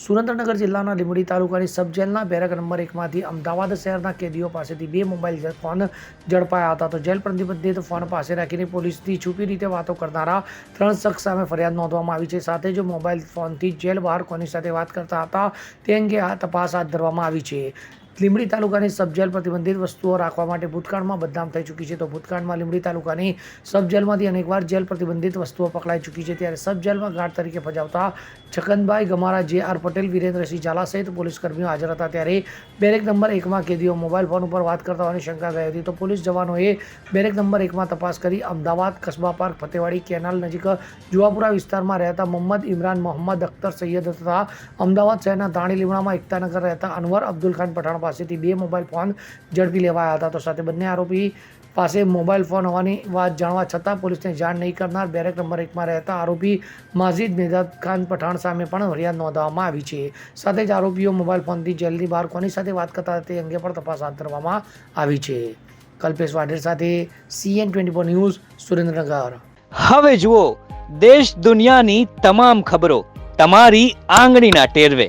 સુરેન્દ્રનગર જિલ્લાના લીંબડી તાલુકાની સબ જેલના બેરક નંબર એકમાંથી અમદાવાદ શહેરના કેદીઓ પાસેથી બે મોબાઈલ ફોન ઝડપાયા હતા. તો જેલ પ્રતિબંધિત ફોન પાસે રાખીને પોલીસથી છુપી રીતે વાતો કરનારા ત્રણ શખ્સ સામે ફરિયાદ નોંધવામાં આવી છે. સાથે જ મોબાઈલ ફોનથી જેલ બહાર કોની સાથે વાત કરતા હતા તે અંગે આ તપાસ હાથ ધરવામાં આવી છે. લીંબડી તાલુકાની સબજેલ પ્રતિબંધિત વસ્તુઓ રાખવા માટે ભૂતકાળમાં બદનામ થઈ ચૂકી છે. તો ભૂતકાળમાં લીંબડી તાલુકાની સબજેલમાંથી અનેકવાર જેલ પ્રતિબંધિત વસ્તુઓ પકડાઈ ચૂકી છે. ત્યારે સબજેલમાં ગાર્ડ તરીકે ફજાવતા છગનભાઈ ગમારા જે આર પટેલ, વિરેન્દ્રસિંહ ઝાલા સહિત પોલીસ કર્મીઓ હાજર હતા. ત્યારે બેરેક નંબર એકમાં કેદીઓ મોબાઈલ ફોન ઉપર વાત કરતા હોવાની શંકા ગઈ હતી. તો પોલીસ જવાનોએ બેરેક નંબર એકમાં તપાસ કરી અમદાવાદ કસ્બા પાર્ક, ફતેવાડી કેનાલ નજીક જુવાપુરા વિસ્તારમાં રહેતા મોહમ્મદ ઇમરાન મોહમ્મદ અખ્તર સૈયદ તથા અમદાવાદ શહેરના ધાણી લીમડામાં એકતાનગર રહેતા અનવર અબ્દુલ ખાન પઠાણ પાસેથી બે મોબાઈલ ફોન ઝડપી લેવાયા હતા. તો સાથે બંને આરોપી પાસે મોબાઈલ ફોન હોવાની વાત જાણવા છતાં પોલીસને જાણ નહીં કરનાર બેરેક નંબર એકમાં રહેતા આરોપી માઝિદ મેદાદ ખાન પઠાણ સામે પણ ફરિયાદ નોંધવામાં આવી છે. સાથે જ આરોપીઓ મોબાઈલ ફોનથી જેલની બહાર કોની સાથે વાત કરતા તે અંગે પણ તપાસ હાથ ધરવામાં આવી છે. કલ્પેશ વાઢેર સાથે CN twenty four news Surendranagar. હવે જુઓ, દેશ દુનિયાની તમામ ખબરો તમારી આંગળીના ટેરવે.